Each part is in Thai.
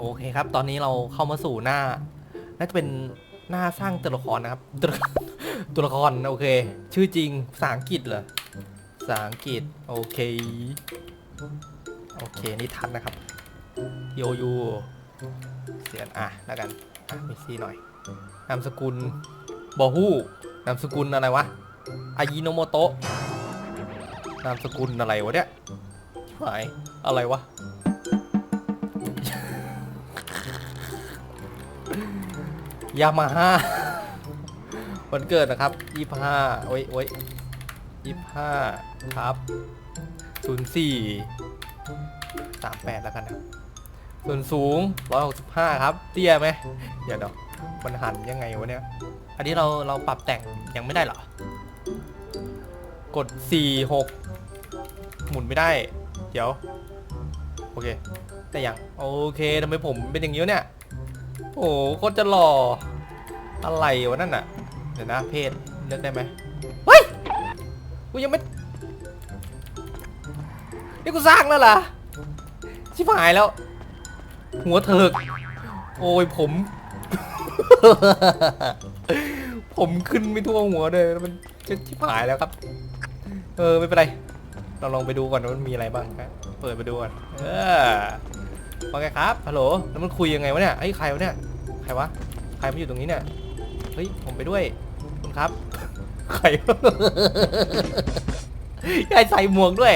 โอเคครับ ตอนนี้เราเข้ามาสู่หน้า น่าจะเป็นหน้าสร้างตัวละครนะครับ ตัวละครตัวละครโอเค ชื่อจริงภาษาอังกฤษเหรอภาษาอังกฤษโอเค โอเค นี่ทันนะครับโยยูเสียนอะแล้วกันอะมีซีหน่อยนามสกุลบอฮู้นามสกุลอะไรวะอายิโนโมโตะนามสกุลอะไรวะเนี่ยหายอะไรวะ ยามาฮ่าวันเกิดนะครับยี่ห้าโอ้ยโอ้ยยี่ห้าครับศูนย์สี่สามแปดแล้วกันนะส่วนสูงร้อยหกสิบห้าครับ เตี้ยไหมเดี๋ยวเดี๋ยวมันหันยังไงวะเนี่ย อันนี้เราเราปรับแต่งยังไม่ได้เหรอ กดสี่หกหมุนไม่ได้ เดี๋ยว โอเค แต่ยัง โอเคทำไมผมเป็นอย่างนี้เนี่ย โอ้โหโคตรจะหล่อ อะไรวะนั่นน่ะ เดี๋ยวนะเพศเลือกได้ไหมเฮ้ย กูยังไม่ นี่กูสร้างแล้วล่ะ ชิบหายแล้ว หัวเถิก โอ้ยผม ผมขึ้นไม่ทั่วหัวเลยแล้วมันจะชิบหายแล้วครับ เออไม่เป็นไร เราลองไปดูก่อนว่ามันมีอะไรบ้างครับเปิดไปดูก่อน เออ ว่าไงครับ ฮัลโหล แล้วมันคุยยังไงวะเนี่ยไอ้ยใครวะเนี่ย ใครวะ ใครมาอยู่ตรงนี้เนี่ย เฮ้ย ผมไปด้วยคุณครับ ใคร ยายใส่หมวกด้วย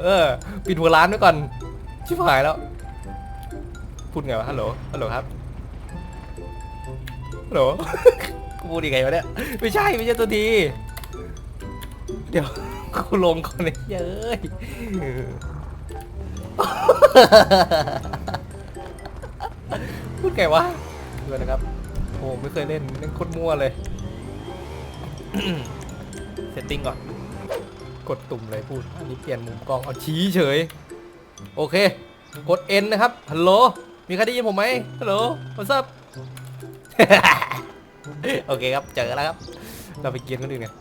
เออ ปิดหัวร้านไว้ก่อน ชิบหายแล้ว พูดไงวะ ฮัลโหล ฮัลโหลครับ ฮัลโหล กูพูดยังไงวะเนี่ย ไม่ใช่ ไม่ใช่ตัวทีเดี๋ยว กูลงก่อนเลยเย้ย พูดไงวะเพื่อนนะครับโอ้ไม่เคยเล่นเล่นโคตรมั่วเลย เซตติ้งก่อน กดตุ่มเลยพูด อันนี้เปลี่ยนมุมกล้อง เอาชี้เฉย โอเค กด N นะครับ ฮัลโหล มีใครได้ยินผมไหมฮัลโหล what's up โอเคครับ เจอแล้วครับ เราไปเกียนคนอื่นกัน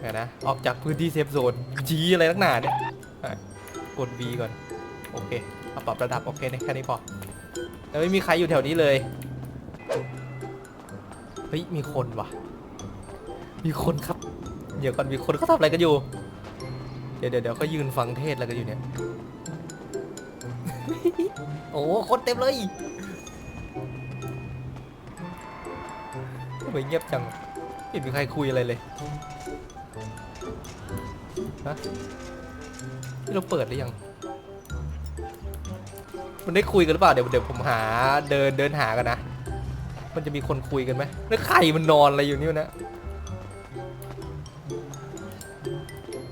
เดี๋ยนะ ออกจากพื้นที่เซฟโซน ชี้อะไรนักหนาเนี่ย กด B ก่อน โอเคเอาปรับระดับโอเคเนี่ยแค่นี้พอแล้วไม่มีใครอยู่แถวนี้เลย เฮ้ย มีคนว่ะ มีคนครับ เดี๋ยวก่อนมีคนเขาทำอะไรกันอยู่ เดี๋ยวเดี๋ยวเดี๋ยวเขายืนฟังเทศอะไรกันอยู่เนี่ย โอ้คนเต็มเลยทำไมเงียบจังไม่เห็นมีใครคุยอะไรเลยฮะนี่เราเปิดหรือยัง มันได้คุยกันหรือเปล่าเดี๋ยวเดี๋ยวผมหาเดินเดินหากันนะ มันจะมีคนคุยกันไหมแล้วใครมันนอนอะไรอยู่นี่วะเนะ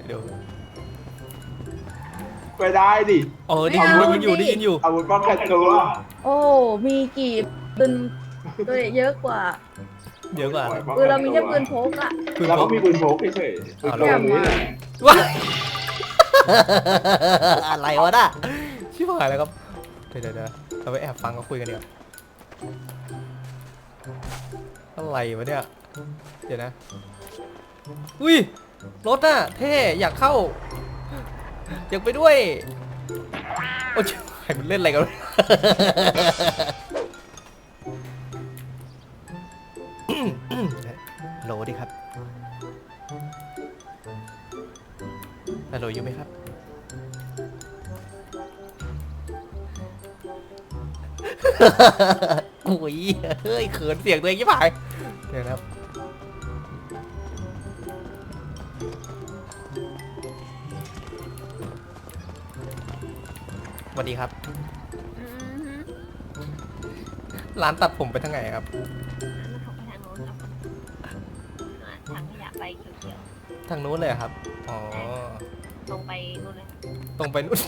เดี๋ยวไปได้ดิเออได้ยินไม่ได้เอายินอยู่ดิได้ยินอยู่อาวุธป้องกันตัวโอ้ มีกี่ปืนตัวเยอะกว่าเดี๋ยวก่อนปืนเรามีแค่ปืนพกอะปืนแล้วพก็กมีปืนพกเฉยๆปืนเอาโดละนนี้แหละว้ายอะไรวะน่ะชิบหายแล้วครับ เดี๋ยวเดี๋ยวเดี๋ยวเราไปแอบฟังเขาคุยกันดีกว่าอะไรวะเนี่ย เดี๋ยวนะ อุ้ย รถน่ะเท่ อยากเข้า อยากไปด้วย โอ้ยใครมันเล่นอะไรกันวะฮัลโหลดีครับฮัลโหลอยู่ไหมครับ โอ้ยเฮ้ยเขินเสียงตัวเองยิ่งผายเดี๋ยวนะครับสวัสดีครับ อือฮึร้านตัดผมไปทางไหนครับแล้วผมไปทางโน้นครับอ่าทางขยะไปเขียวทางนู้นเลยเหรอครับ อ๋อ ๆตรงไปนู่นเลยครับตรงไปนู่น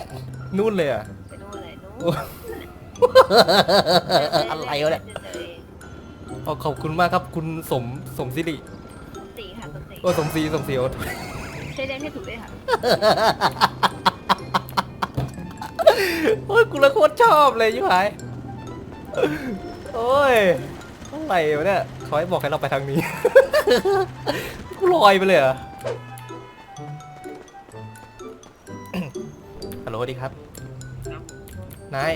นู่นเลยเหรอะ ไปนู่นเลยนู่นโอ้ อะไรวะเนี่ยอเองอ๋อขอบคุณมากครับคุณสมสมศิริสีค่ะตัวสีโอ้สมศรีสมศรีโอ้ใช้เรียกให้ถูกด้วยค่ะโอ้ยกูละโคตรชอบเลยยิ่หายโอ้ยอะไรวะเนี่ยเขาให้บอกให้เราไปทางนี้ กูลอยไปเลยเหรอฮัลโหลดีครับ นาย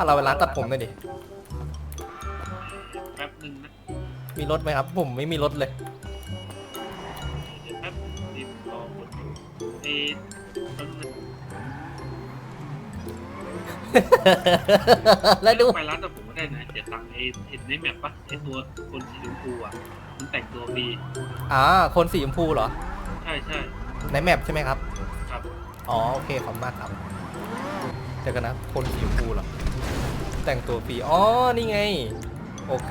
ทาเราไปร้านตัดผมหน่อยดิ แป๊บหนึ่งนะมีรถไหมครับ ผมไม่มีรถเลย เดี๋ยวแป๊บรีบรอกดเอ๊ะแป๊บนึงแล้วดู ไปร้านแต่ผมก็ได้นะเดี๋ยวตังค์ไอ้เห็นในแมปปะไอ้ตัวคนสีชมพูอะมันแต่งตัวดีอ่า คนสีชมพูเหรอ ใช่ใช่ในแมปใช่ไหมครับ ครับอ๋อ โอเค ขอบคุณมากครับ เจอกันนะ คนสีชมพูเหรอ แต่งตัวฟรีอ๋อ นี่ไง โอเค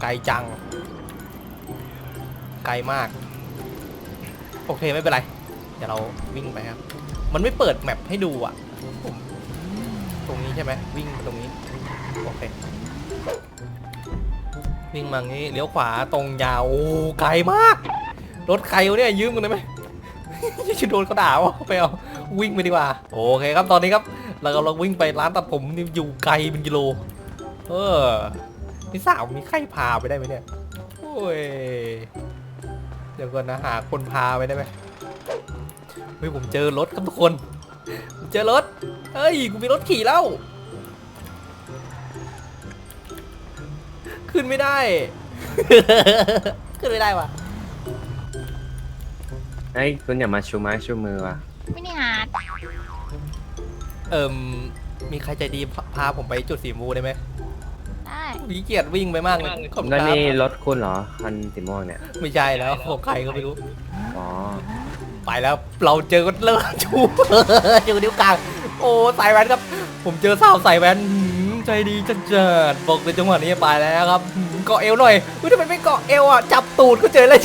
ไกลจัง ไกลมาก โอเค ไม่เป็นไร เดี๋ยวเราวิ่งไปครับ มันไม่เปิดแมปให้ดูอะตรงนี้ใช่ไหมวิ่งตรงนี้ โอเค วิ่งมางี้เลี้ยวขวาตรงยาวโอ้ไกลมาก รถใครวะเนี่ยยืมกันได้ไหมจะโดนเขาด่าวะไปเอาวิ่งไปดีกว่า โอเคครับตอนนี้ครับ เรากำลังวิ่งไปร้านตัดผมนี่อยู่ไกลเป็นกิโล เออนี่สาวมีใครพาไปได้ไหมเนี่ยโอ้ยเดี๋ยวก่อนนะหาคนพาไปได้ไหมเฮ้ยผมเจอรถครับทุกคนผมเจอรถเฮ้ยกูมีรถขี่แล้ว ขึ้นไม่ได้ ขึ้นไม่ได้ว่ะเฮ้ยคุณอย่ามาชูไม้ชูมือว่ะมินิฮาร์ด เอิมมีใครใจดีพาพาผมไปจุดสีชมพูได้ไหมได้วิเกียดวิ่งไปมากเลยขอบคุณแล้วครับนี่รถคุณเหรอคันสีม่วงเนี่ย ไม่ใช่แล้วของใครก็ไม่รู้ อ๋อ ไปแล้วเราเจอกันเลิกชู เจอนิ้วกลางโอ้สายแว่นครับ ผมเจอสาวสายแว่นหืมใจดีจัดจัดบอกเลยจังหวะนี้ไปแล้วครับหืมเกาะเอวหน่อยเฮ้ยทำไมไม่เกาะเอวอะจับตูดก็เจอเลย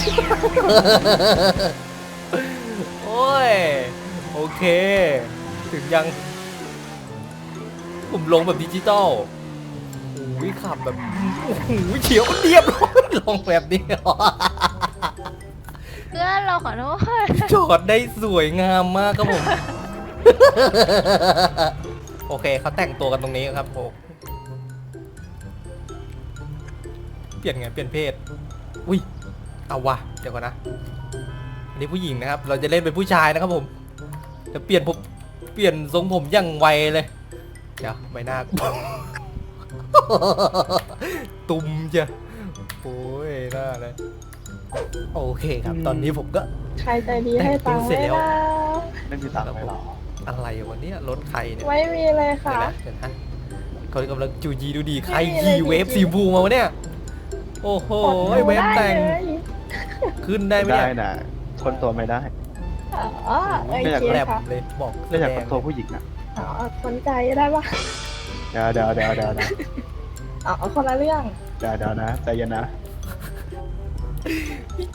โอ้ยโอเค ถึงยัง ผมลงแบบดิจิตอลโอ้ยขับแบบโอ้โหเฉียวเรียบร้อยลงแบบนี้เพื่อนเราขอโทษจอดได้สวยงามมากครับผม โอเคเขาแต่งตัวกันตรงนี้ครับผมเปลี่ยนไงเปลี่ยนเพศ อุ้ย เอาวะเดี๋ยวก่อนนะ อันนี้ผู้หญิงนะครับ เราจะเล่นเป็นผู้ชายนะครับผมจะเปลี่ยนผมเปลี่ยนทรงผมอย่างไวเลย เดี๋ยวใบหน้า ตุ่มจ้ะโอ้ยหน้าเลยโอเคครับ ตอนนี้ผมก็ ใครใจดีให้ตังค์แต่งตัวเสร็จไม่แล้วได้ไม่มีตังค์ไม่หรออะไรวันนี้รถใครเนี่ยไม่มีเลยเดี๋ยค่ะวนะเดี๋ยวนะเขากำลังจูจีดูดีใครไม่มีขี่เลยเวฟจริงๆสีบูมาวะเนี่ย โอ้โหกดเวฟได้แต่งเลยขึ้นได้ไหมได้เนี่ยนะคนตัวไม่ได้อ๋อโอไม่อยากเคแลบค่ะเลยบอกไม่อยากแสเป็ดนงตัวผู้หญิงอะ อ๋อสนใจได้ปะเดี๋ยวเดี๋ยวเดี๋ยวเดี๋ยวเดี๋ยวอ๋อคนละเรื่องเดี๋ยวเดี๋ยวนะใจเย็นนะ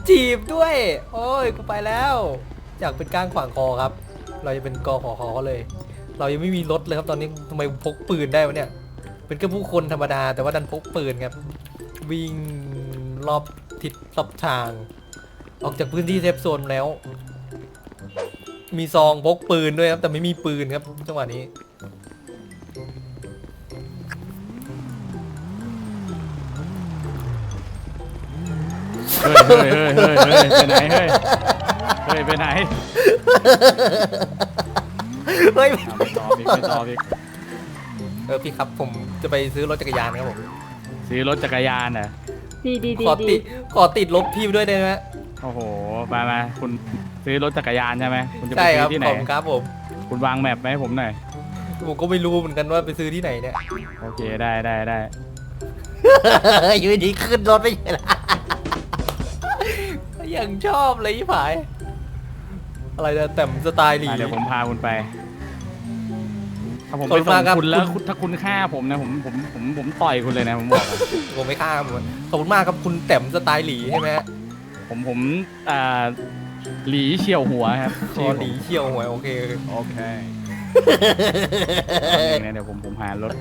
จีบด้วย โอ้ย กูไปแล้ว อยากเป็นก้างขวางคอครับ เราจะเป็นกอขอคอเขาเลย เรายังไม่มีรถเลยครับตอนนี้ทำไมพกปืนได้วะเนี่ย เป็นแค่ผู้คนธรรมดา แต่ว่าดันพกปืนครับ วิ่งรอบทิศรอบทาง ออกจากพื้นที่เซฟโซนแล้ว มีซองพกปืนด้วยครับ แต่ไม่มีปืนครับจังหวะนี้ เฮ้ยเฮ้ยเฮ้ยเฮ้ยเฮ้ยไปไหนเฮ้ยเฮ้ยไปไหนเฮ้ยอะไม่ตออีกไม่ตออีกเออพี่ครับผมจะไปซื้อรถจักรยานครับผม ซื้อรถจักรยานอะดีดีดีขอติดขอติดรถพี่ไปด้วยได้ไหม โอ้โหมามาคุณซื้อรถจักรยานใช่ไหมคุณจะไปใช่คซื้รับอที่ไหนขอบคุณครับผมคุณวางแมปมาให้ผมหน่อย ผมก็ไม่รู้เหมือนกันว่าไปซื้อที่ไหนเนี่ย โอเคได้ได้ได้อยู่ดีขึ้นรถไม่ใช่ละยังชอบเลยพี่ผาย อะไรนะแต่มสไตล์หลี อะเดี๋ยวผมพาคุณไป ถ้าผมขอบไปคุณส่มากงครับคุณแล้วคุณถ้าคุณฆ่าผมนะผมผมผมผมต่อยคุณเลยนะผมบอกอะผมไม่ข้ามมันขอบคุณมากครับคุณแต้มสไตล์หลีใช่ไหมฮะ ผมผมอ่าหลีเฉียวหัวครับคอหลีเชี่ยวหวยโอเคโอเคเนี่ยเดี๋ยวผมผมหารถ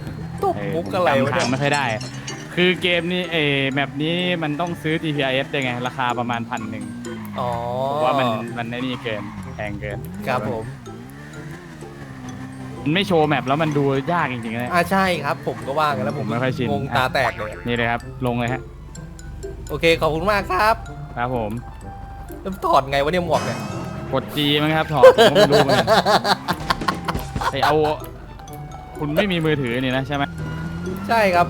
ตบเออมุกผมอะไรวะจำทาเนี่งยไม่ค่อยได้ คือเกมนี้เออแมปนี้มันต้องซื้อ GPIS ได้ไง ราคาประมาณพันหนึ่งอ๋อผมว่ามันมันไอ้นี่เกินแพงเกินครับผมมันไม่โชว์แมปแล้วมันดูยากจริงๆนะอ่าใช่ครับ ผมก็ว่างแล้วผมผมไม่ค่อยชิน งงตาแตกเลย นี่เลยครับ ลงเลยฮะ โอเคขอบคุณมากครับครับผม แล้วถอดไงวะเนี่ยหมวกเนี่ยกด G มั้งครับถอดผมก็ไม่รู้เหมือนกันไอเอา คุณไม่มีมือถือนี่นะใช่ไหมใช่ครับ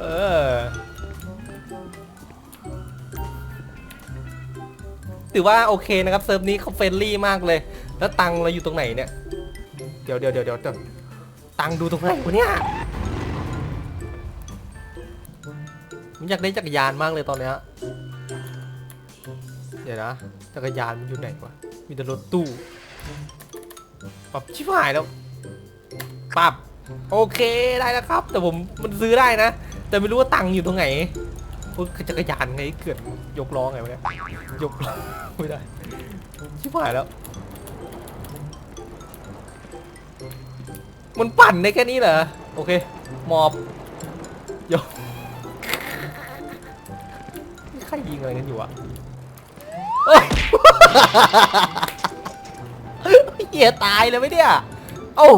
เออถือว่าโอเคนะครับเซิร์ฟนี้เขาเฟรนลี่มากเลย แล้วตังเราอยู่ตรงไหนเนี่ย เดี๋ยวเดี๋ยวเดี๋ยวเดี๋ยวเดี๋ยวตังดูตรงไหนวะเนี่ย ผมอยากได้จักรยานมากเลยตอนเนี้ยเดี๋ยวนะ จักรยานมันอยู่ไหนวะ มีแต่รถตู้ปรับชิบหายแล้วปรับโอเคได้แล้วครับ แต่ผมมันซื้อได้นะ แต่ไม่รู้ว่าตังค์อยู่ตรงไหนพวกจักรยานไงเกิดยกล้อไงวะเนี่ยยกล้อไม่ได้ชิบหายแล้ว มันปั่นได้แค่นี้เหรอ โอเค มอบยก รยิงอะไรกันอยู่อะเอ้ย เหี้ยตายเลยไหมเนี่ย เอ้า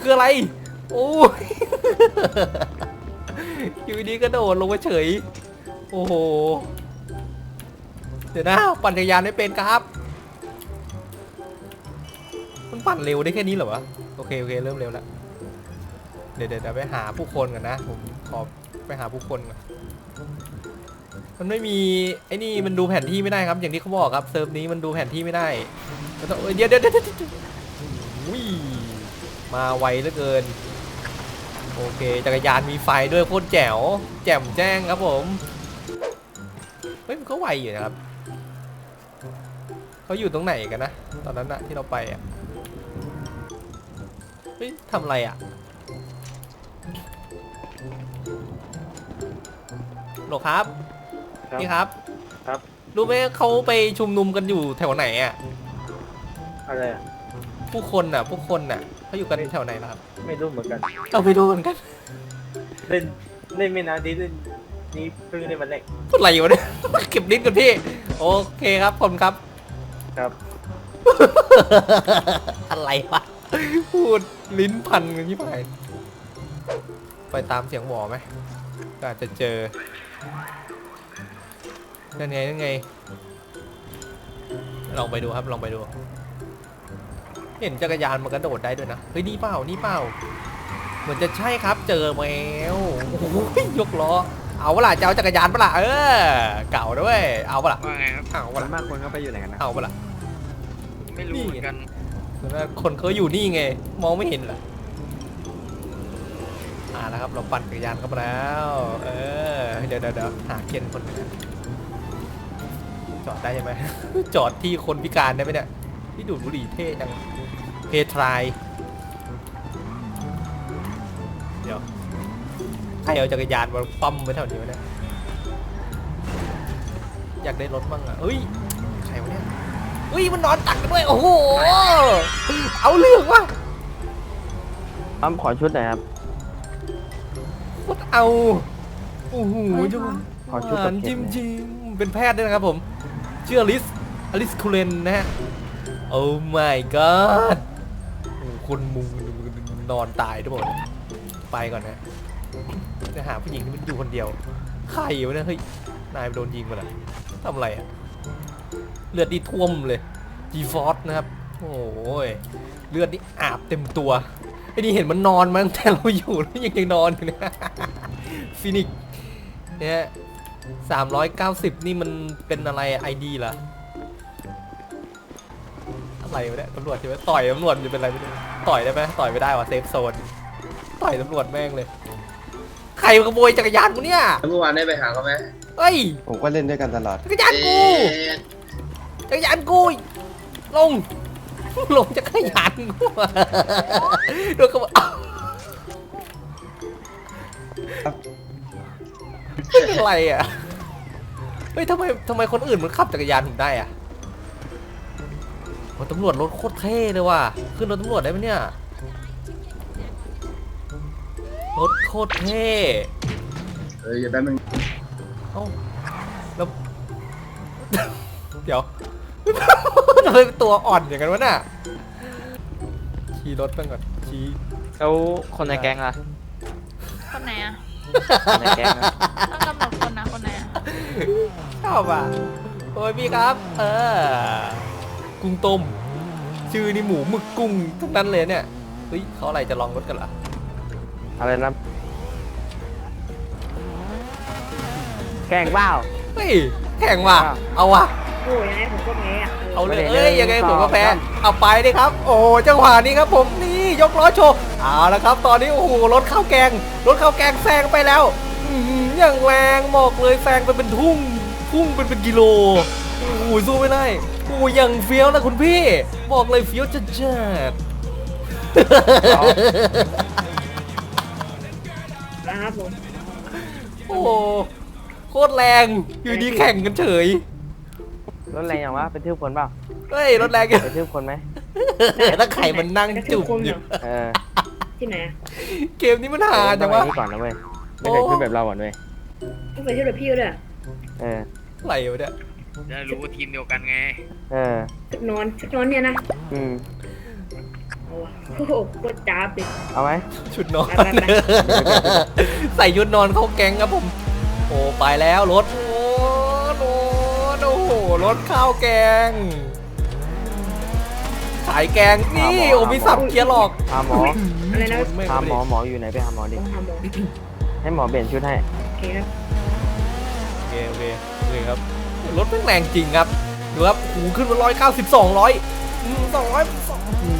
คืออะไร โอ้ย อยู่ดีก็โดดลงมาเฉย โอ้โห เดี๋ยวนะ ปั่นจักรยานไม่เป็นครับ มันปั่นเร็วได้แค่นี้เหรอวะ โอเค โอเค เริ่มเร็วแล้ว เดี๋ยวเดี๋ยวเดี๋ยวไปหาผู้คนกันนะ ผมขอไปหาผู้คนก่อน มันไม่มีไอ้นี่มันดูแผนที่ไม่ได้ครับ อย่างที่เขาบอกครับเซิร์ฟนี้มันดูแผนที่ไม่ได้มันต้องเอ้ยเดี๋ยวเดี๋ยวเดี๋ยวเดี๋ยวเดี๋ยวอุ้ยมาไวเหลือเกิน โอเคจักรยานมีไฟด้วยโคตรแจ๋ว แจ่มแจ้งครับผมเฮ้ยมันก็ไวอยู่นะครับเขาอยู่ตรงไหนกันนะตอนนั้นนะที่เราไปอะเฮ้ยทำอะไรอะโหลครับครับ พี่ครับครับ รู้ไหมเขาไปชุมนุมกันอยู่แถวไหนอะ อะไรอะผู้คนน่ะ ผู้คนน่ะเขาอยู่กันแถวไหนล่ะครับไม่รู้เหมือนกันเอาไปดูเหมือนกันเล่นเล่นไม่นานดีเล่นนี่เพิ่งเล่นวันแรกพูดอะไรอยู่วะเนี่ย เก็บลิ้นกันพี่ โอเคครับผมครับ ครับ อะไรวะ พูดลิ้นพันกันยี่ปายไปตามเสียงหวอไหมก็อาจจะเจอ นั่นไงนั่นไง ลองไปดูครับลองไปดู เห็นจักรยานมันกระโดดได้ด้วยนะ เฮ้ยนี่เปล่านี่เปล่า เหมือนจะใช่ครับเจอแมวโอ้โหยกล้อ เอาเปะล่าจะเอาจักรยานเปะล่าเออ เก่าด้วย เอาเปะล่าว่าไงครับ เอาส่เปะวนล่ามากคนเขาไปอยู่ไหนกันนะเอาเปะล่าไม่รู้เหมือนกันเหมือนว่าคนเขาอยู่นี่ไง มองไม่เห็นเหรออ่าแล้วครับ เราปั่นจักรยานเข้ามาแล้ว เออ เดี๋ยวเดี๋ยวเดี๋ยวหาเคนคนหนึงนะ จอดได้ใช่ไหม จอดที่คนพิการได้ไหมเนี่ยที่ดูดบุหรี่เท่จังเพทรายเดี๋ยวใครเอาจักรยานมาปั๊มไว้แถวนี้วะเนี่ยอยากได้รถมั่งอะเอ้ยใครวะเนี่ยอุ้ยมันนอนตักกันด้วยโอ้โหเอาเรื่องว่ะอ้ำขอชุดหน่อยครับ โคตรเอาโอ้โหอะไรจุคะขอชุดหกัวาบนเผ็จิดมหน่อยจิมเป็นแพทย์ด้วยนะครับผม ชื่ออลิสอลิสคูเลนนะฮะโอ้ my god โอ้คนมุงนอนตายทั้งหมดไปก่อนนะจะหาผู้หญิงที่มันอยู่คนเดียว ใครวะเนี่ยเฮ้ย นายโดนยิงมาละทำอะไรอะเลือดนี่ท่วมเลยจีฟอสนะครับ โอ้ยเลือดนี่อาบเต็มตัวไอ้นี่เห็นมันนอนมาตั้งแต่เราอยู่แล้วยังยังนอนอยู่นี่ยฟินิกเนี่ย สามร้อยเก้าสิบนี่มันเป็นอะไรไอดีเหรออะไรวะเนี่ยตำรวจใช่ไหมต่อยตำรวจจะเป็นอะไรไม่รู้ต่อยได้ไหมต่อยไม่ได้ว่ะเซฟโซนต่อยตำรวจแม่งเลย ใครมาขโมยจักรยานกูเนี่ยแล้วเมื่อวานได้ไปหาเขาไหมเฮ้ยผมก็เล่นด้วยกันตลอด จักรยานกูเอ๊ะจักรยานกูลง ลงจักรยานกูโดนขโมยอ้าวเป็น อะไรอะ เฮ้ยทำไมทำไมคนอื่นมันขับจักรยานผมได้อะโอ้ตำรวจรถโคตรเท่เลยว่ะ ขึ้นรถตำรวจได้ไหมเนี่ย รถโคตรเท่เอออย่าแป๊บนึงเอ้าแล้ว เดี๋ยว ทำไมเป็นตัวอ่อนอย่างนั้นวะน่ะ ขี่รถไปก่อนขี่ แล้วคนในแก๊งล่ะคนไหนอะ คนในแก๊งอะ ชอบอะ โอ้ยพี่ครับ เออ กุ้งต้ม ชื่อนี่หมูหมึกกุ้งทั้งนั้นเลยเนี่ย เฮ้ยเขาอะไรจะลองรถกันเหรอ อะไรนะแกล้งเปล่า เฮ้ย แข่งว่ะเอาว่ะ โอ้ยยังไงผมก็แพ้อะเอาเลยไม่ได้เอ้ยหนึ่งยังไงสองผมก็แพ้สามเอาไปดิครับ โอ้โหจังหวะนี้ครับผมนี่ยกล้อโชว์ เอาละครับ ตอนนี้โอ้โหรถข้าวแกง รถข้าวแกงแซงไปแล้ว อื้อหืออย่างแรงบอกเลยแซงไปเป็นทุ่งทุ่งเป็นเป็นกิโลโอ้โหสู้ไม่ได้โอ้โหอย่างเฟี้ยวนะคุณพี่ บอกเลยเฟี้ยวจัดจัดนะครับผมโอ้โหโคตรแรงอยู่ดีแข่งกันเฉยรถแรงอย่างวะเป็นทืบคนเปล่าเฮ้ยรถแรงอยู่เป็นทืบคนไหมถ้าไข่มันนั่งจุ่มอยู่เออที่ไหนอะเกมนี้มันหาจังต้วะอนี่ก่อนนะเว้ย ไม่ใส่ชุดแบบเราก่อนเว้ยต้องใส่ชุดแบบพี่ด้วยอะเออไหลวะเนี่ยจะรู้ว่าทีมเดียวกันไง เออชุดนอนชุดนอนเนี่ยนะอืมเอาวะโอ้โหโคตรจ้าบเลย เอาไหมชุดนอน ไปไปไป ใส่ชุดนอนเข้าแก๊งครับผม โอ้ไปแล้วรถโอ้โหโอ้โหรถข้าวแกงขายแกงนี่โอ้มีสับเกียร์หลอกหาหมออะไรนะชนแม่งหาไปหมดิอหมออยู่ไหนไปหาหมอดิ ต้องทำหมอ ให้หมอเปลี่ยนชุดให้ โอเคครับโอเคโอเคโอเคครับรถแม่งแรงจริงครับดูครับหูขึ้นมาร้อยเก้าสิบสองร้อยสองร้อย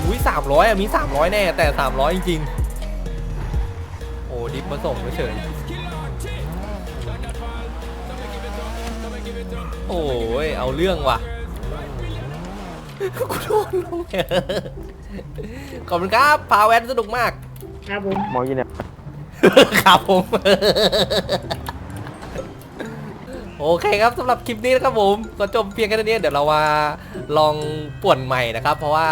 หูสามร้อยอะมีสามร้อยแน่แต่สามร้อยจริงๆโอ้ดิฟมาส่งเฉยๆโอ้ยเอาเรื่องว่ะกูโดนลงเนี่ยขอบคุณครับพาแวนสนุกมาก ครับผม หมออยู่ไหน ครับผม โอเคครับสำหรับคลิปนี้นะครับผม ก็จบเพียงแค่นี้ เดี๋ยวเรามาลองป่วนใหม่นะครับ เพราะว่า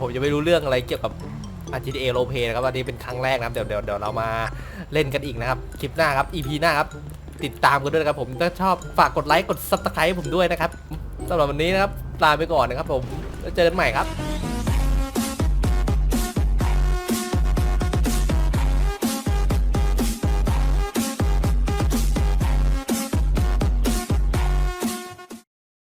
ผมจะไม่รู้เรื่องอะไรเกี่ยวกับ GTA r o l e p l a y นะครับอันนี้เป็นครั้งแรกนะครับเดี๋ยวเดี๋ยวเดี๋ยวเรามาเล่นกันอีกนะครับ คลิปหน้าครับ EP หน้าครับ ติดตามกันด้วยนะครับผมถ้าชอบฝากกดไลค์กด subscribe ให้ผมด้วยนะครับสำหรับวันนี้นะครับลาไปก่อนนะครับผมแล้วเจอกันใหม่ครับ